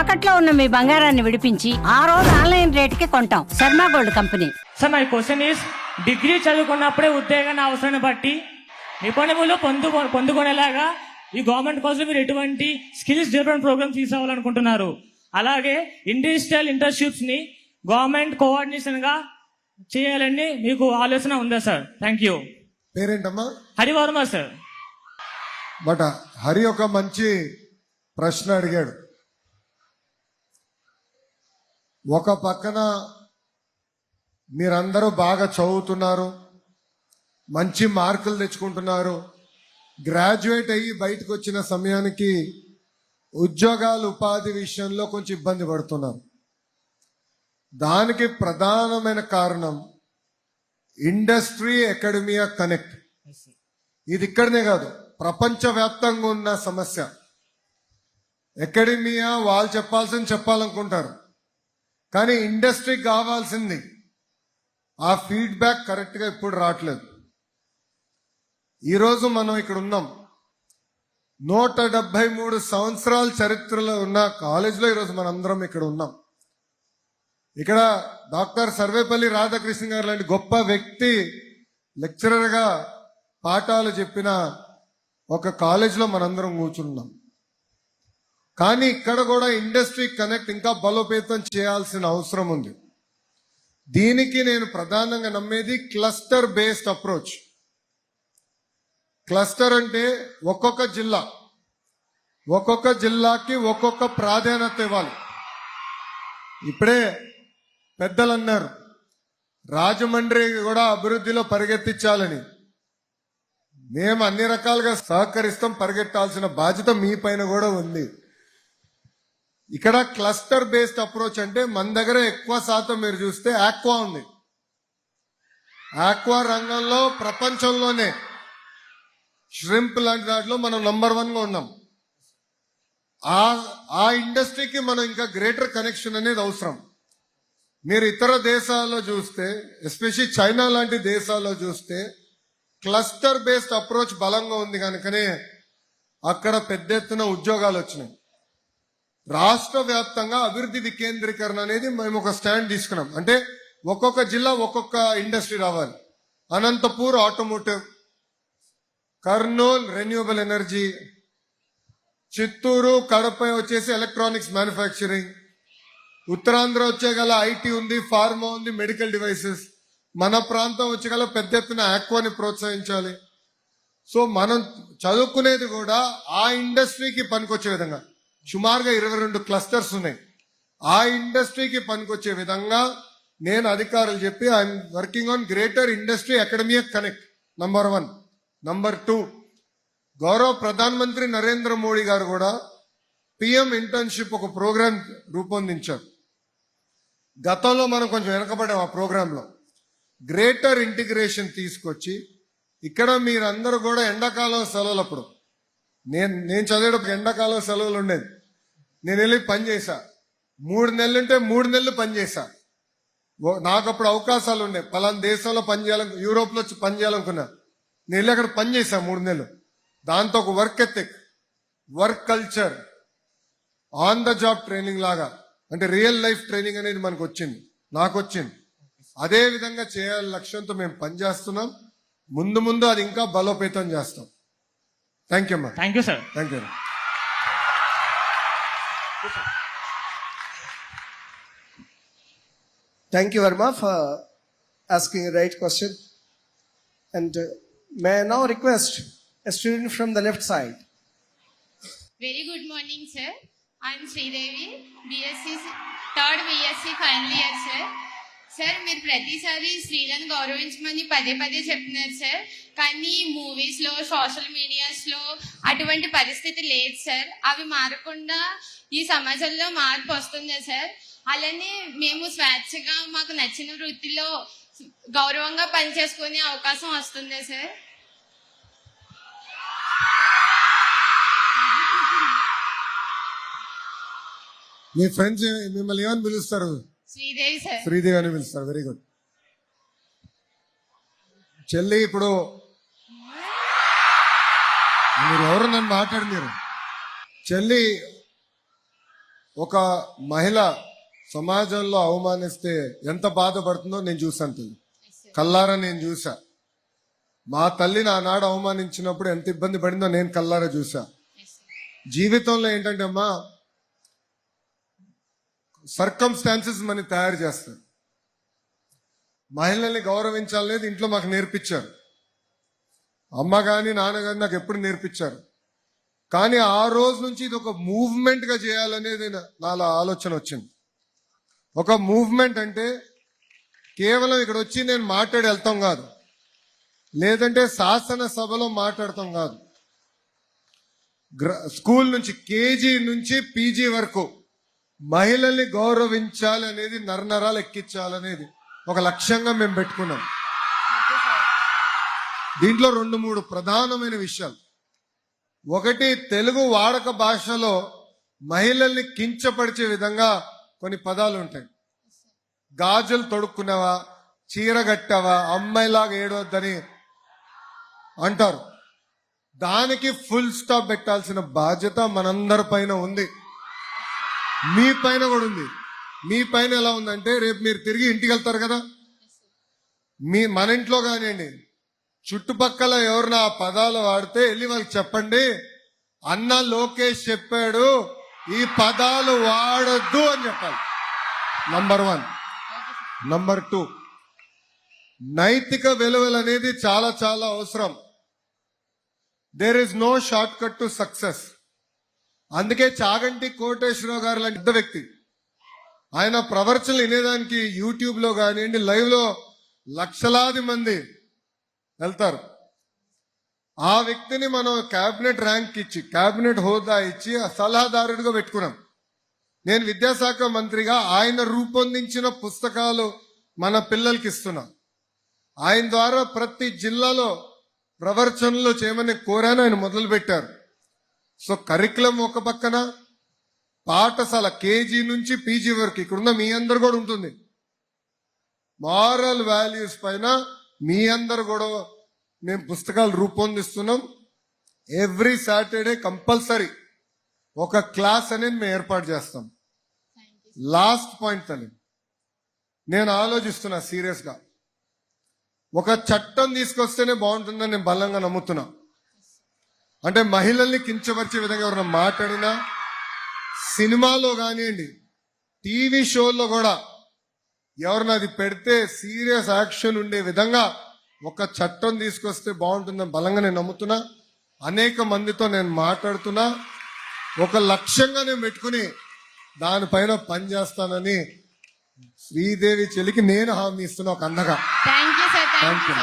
తాకట్లో ఉన్న మీ బంగారాన్ని విడిపించి ఆ రోజు ఆన్లైన్ రేటుకి కొంటాం. Sharma gold company. Sir my question is degree చదువుకున్నప్పుడే ఉద్యోగాన్ని అవసరాన్ని బట్టి నిపుణులు పొందు పొందుకునేలాగా ఈ గవర్నమెంట్ కోసం మీరు ఎటువంటి స్కిల్స్ డెవలప్మెంట్ ప్రోగ్రామ్ తీసుకోవాలనుకుంటున్నారు? అలాగే ఇండస్ట్రియల్ ఇంటర్న్షిప్స్ని గవర్నమెంట్ కోఆర్డినేషన్గా చేయాలని మీకు ఆలోచన ఉందా సార్? థ్యాంక్ యూ పేరేంటమ్మా? హరివర్మ సార్. బట్ హరి ఒక మంచి ప్రశ్న అడిగాడు. ఒక పక్కన మీరందరూ బాగా చదువుతున్నారు మంచి మార్కులు తెచ్చుకుంటున్నారు గ్రాడ్యుయేట్ అయ్యి బయటకు వచ్చిన సమయానికి ఉద్యోగాలు ఉపాధి విషయంలో కొంచెం ఇబ్బంది పడుతున్నారు. దానికి ప్రధానమైన కారణం ఇండస్ట్రీ అకాడమియా కనెక్ట్. ఇది ఇక్కడనే కాదు ప్రపంచవ్యాప్తంగా ఉన్న సమస్య. అకాడమియా వాళ్ళు చెప్పాల్సింది చెప్పాలనుకుంటారు. కానీ ఇండస్ట్రీకి కావాల్సింది. ఆ ఫీడ్బ్యాక్ కరెక్ట్గా ఇప్పుడు రావట్లేదు. ఈరోజు మనం ఇక్కడ ఉన్నాం. నూట డెబ్బై మూడు సంవత్సరాల చరిత్రలో ఉన్న కాలేజీలో ఈరోజు మనందరం ఇక్కడ ఉన్నాం. ఇక్కడ డాక్టర్ సర్వేపల్లి రాధాకృష్ణ గారు లాంటి గొప్ప వ్యక్తి లెక్చరర్గా పాఠాలు చెప్పిన ఒక కాలేజీలో మనందరం కూర్చున్నాం. కానీ ఇక్కడ కూడా ఇండస్ట్రీ కనెక్ట్ ఇంకా బలోపేతం చేయాల్సిన అవసరం ఉంది. దీనికి నేను ప్రధానంగా నమ్మేది క్లస్టర్ బేస్డ్ అప్రోచ్. క్లస్టర్ అంటే ఒక్కొక్క జిల్లా. ఒక్కొక్క జిల్లాకి ఒక్కొక్క ప్రాధాన్యత ఇవ్వాలి. ఇప్పుడే పెద్దలు అన్నారు రాజమండ్రి కూడా అభివృద్ధిలో పరిగెత్తించాలని. మేము అన్ని రకాలుగా సహకరిస్తాం పరిగెట్టాల్సిన బాధ్యత మీ పైన కూడా ఉంది. ఇక్కడ క్లస్టర్ బేస్డ్ అప్రోచ్ అంటే మన దగ్గర ఎక్కువ శాతం మీరు చూస్తే ఆక్వా ఉంది. ఆక్వా రంగంలో ప్రపంచంలోనే. ష్రింప్ లాంటి దాంట్లో మనం నంబర్ వన్గా ఉన్నాం. ఆ ఆ ఇండస్ట్రీకి మనం ఇంకా గ్రేటర్ కనెక్షన్ అనేది అవసరం. మీరు ఇతర దేశాల్లో చూస్తే ఎస్పెషలీ చైనా లాంటి దేశాల్లో చూస్తే క్లస్టర్ బేస్డ్ అప్రోచ్ బలంగా ఉంది కనుకనే అక్కడ పెద్ద ఎత్తున ఉద్యోగాలు వచ్చినాయి. రాష్ట్ర వ్యాప్తంగా అభివృద్ధి వికేంద్రీకరణ అనేది మేము ఒక స్టాండ్ తీసుకున్నాం. అంటే ఒక్కొక్క జిల్లా ఒక్కొక్క ఇండస్ట్రీ రావాలి. Anantapur automotive Kurnool renewable energy Chittoor Kadapa వచ్చేసి ఎలక్ట్రానిక్స్ మ్యానుఫ్యాక్చరింగ్ ఉత్తరాంధ్ర వచ్చే గల ఐటీ ఉంది ఫార్మా ఉంది మెడికల్ డివైసెస్. మన ప్రాంతం వచ్చే గల పెద్ద ఎత్తున ఆక్వాని ప్రోత్సహించాలి. సో మనం చదువుకునేది కూడా ఆ ఇండస్ట్రీకి పనికొచ్చే విధంగా. సుమారుగా ఇరవై రెండు క్లస్టర్స్ ఉన్నాయి. ఆ ఇండస్ట్రీకి పనికొచ్చే విధంగా నేను అధికారులు చెప్పి I'm working on greater industry academia connect number one number two గౌరవ ప్రధాన మంత్రి నరేంద్ర మోడీ గారు కూడా పిఎం ఇంటర్న్షిప్ ఒక ప్రోగ్రామ్ రూపొందించారు. గతంలో మనం కొంచెం వెనకబడాం ఆ ప్రోగ్రాంలో గ్రేటర్ ఇంటిగ్రేషన్ తీసుకొచ్చి ఇక్కడ మీరందరూ కూడా ఎండాకాలం సెలవులప్పుడు నేను నేను చదివేటప్పుడు ఎండాకాలం సెలవులు ఉండేది. నేను వెళ్ళి పని చేశా. మూడు నెలలు ఉంటే మూడు నెలలు పని చేశా. నాకు అప్పుడు అవకాశాలు ఉండే పలానా దేశంలో పని చేయాలను యూరోప్లో వచ్చి పని చేయాలనుకున్నా. నేను వెళ్ళి అక్కడ పని చేశా మూడు నెలలు. దాంతో ఒక work ethic work culture on the job training లాగా అంటే రియల్ లైఫ్ ట్రైనింగ్ అనేది మనకు వచ్చింది. నాకు వచ్చింది. అదే విధంగా చేయాలి లక్ష్యంతో మేము పనిచేస్తున్నాం ముందు ముందు అది ఇంకా బలోపేతం చేస్తాం. థ్యాంక్ యూ అమ్మా thank you sir thank you Thank you, Verma, for asking a right question. And uh, may I now request a student from the left side? Very good morning, sir. I'm Sridevi, BSc, third BSc final year sir sir మీరు ప్రతిసారి స్త్రీలను గౌరవించమని పదే పదే చెప్తున్నారు sir కానీ మూవీస్లో social మీడియాస్లో అటువంటి పరిస్థితి లేదు సార్ అవి మారకుండా ఈ సమాజంలో మార్పు వస్తుంది సార్? అలానే మేము స్వేచ్ఛగా మాకు నచ్చిన వృత్తిలో గౌరవంగా పనిచేసుకునే అవకాశం వస్తుంది సార్? మీ ఫ్రెండ్స్ మిమ్మల్ని ఏమని పిలుస్తారు? శ్రీదేవి సార్. శ్రీదేవి అని పిలుస్తారు. వెరీ గుడ్ చెల్లి ఇప్పుడు మీరు ఎవరు నన్ను మాట్లాడి మీరు చెల్లి ఒక మహిళ సమాజంలో అవమానిస్తే ఎంత బాధపడుతుందో నేను చూసాను తల్లి. కల్లారా నేను చూసా మా తల్లిని ఆనాడు అవమానించినప్పుడు ఎంత ఇబ్బంది పడిందో నేను కల్లారా చూసా జీవితంలో ఏంటంటే అమ్మా సర్కమ్స్టాన్సెస్ మనం తయారు చేస్తారు. మహిళల్ని గౌరవించాలనేది ఇంట్లో మాకు నేర్పించారు. అమ్మ కానీ నాన్న కానీ నాకు ఎప్పుడు నేర్పించారు. కానీ ఆ రోజు నుంచి ఇది ఒక మూవ్మెంట్గా చేయాలనేది నా- నాలో ఆలోచన వచ్చింది. ఒక మూవ్మెంట్ అంటే కేవలం ఇక్కడ వచ్చి నేను మాట్లాడి వెళ్తాం కాదు. లేదంటే శాసన సభలో మాట్లాడతాం కాదు. గ్ర- స్కూల్ నుంచి కేజీ నుంచి పీజీ వరకు మహిళల్ని గౌరవించాలి అనేది నరనరాలు ఎక్కించాలనేది ఒక లక్ష్యంగా మేము పెట్టుకున్నాం. దీంట్లో రెండు మూడు ప్రధానమైన విషయాలు. ఒకటి తెలుగు వాడక భాషలో మహిళల్ని కించపరిచే విధంగా కొన్ని పదాలు ఉంటాయి. గాజులు తొడుక్కున్నావా చీర కట్టావా అమ్మాయిలాగా ఏడవద్దని అంటారు. దానికి ఫుల్ స్టాప్ పెట్టాల్సిన బాధ్యత మనందరి పైన ఉంది. మీ పైన కూడా ఉంది. మీ పైన ఎలా ఉందంటే రేపు మీరు తిరిగి ఇంటికి వెళ్తారు కదా? మీ మన ఇంట్లో కానివ్వండి చుట్టుపక్కల ఎవరిన నా పదాలు వాడితే వెళ్ళి వాళ్ళకి చెప్పండి. అన్న లోకేష్ చెప్పాడు ఈ పదాలు వాడొద్దు అని చెప్పాలి. నంబర్ వన్ నంబర్ టూ నైతిక విలువలు అనేది చాలా చాలా అవసరం. There is no short cut to success అందుకే చాగంటి కోటేశ్వరరావు గారు లాంటి పెద్ద వ్యక్తి. ఆయన ప్రవర్చనలు వినేదానికి యూట్యూబ్లో కానివ్వండి లైవ్లో లక్షలాది మంది వెళ్తారు. ఆ వ్యక్తిని మనం క్యాబినెట్ ర్యాంక్ ఇచ్చి క్యాబినెట్ హోదా ఇచ్చి ఆ సలహాదారుడిగా పెట్టుకున్నాం. నేను విద్యాశాఖ మంత్రిగా ఆయన రూపొందించిన పుస్తకాలు మన పిల్లలకి ఇస్తున్నాం. ఆయన ద్వారా ప్రతి జిల్లాలో ప్రవర్చనలు చేయమని కోరాను ఆయన మొదలు పెట్టారు సో కరికులం ఒక పక్కన పాఠశాల కేజీ నుంచి పీజీ వరకు ఇక్కడున్న మీ అందరు కూడా ఉంటుంది. మారల్ వాల్యూస్ పైన మీ అందరు కూడా మేము పుస్తకాలు రూపొందిస్తున్నాం. ఎవ్రీ సాటర్డే కంపల్సరీ ఒక క్లాస్ అనేది మేము ఏర్పాటు చేస్తాం. లాస్ట్ పాయింట్ తల్లి నేను ఆలోచిస్తున్నా సీరియస్గా ఒక చట్టం తీసుకొస్తేనే బాగుంటుందని నేను బలంగా నమ్ముతున్నా. అంటే మహిళల్ని కించపరిచే విధంగా ఎవరైనా మాట్లాడినా సినిమాలో కానివ్వండి టీవీ షోల్లో కూడా ఎవరిని అది పెడితే సీరియస్ యాక్షన్ ఉండే విధంగా ఒక చట్టం తీసుకొస్తే బాగుంటుందని బలంగా నేను నమ్ముతున్నా. అనేక మందితో నేను మాట్లాడుతున్నా. ఒక లక్ష్యంగా నేను పెట్టుకుని దానిపైన పనిచేస్తానని శ్రీదేవి చెలికి నేను హామీ ఇస్తున్నా ఒక అన్నగా థ్యాంక్ యూ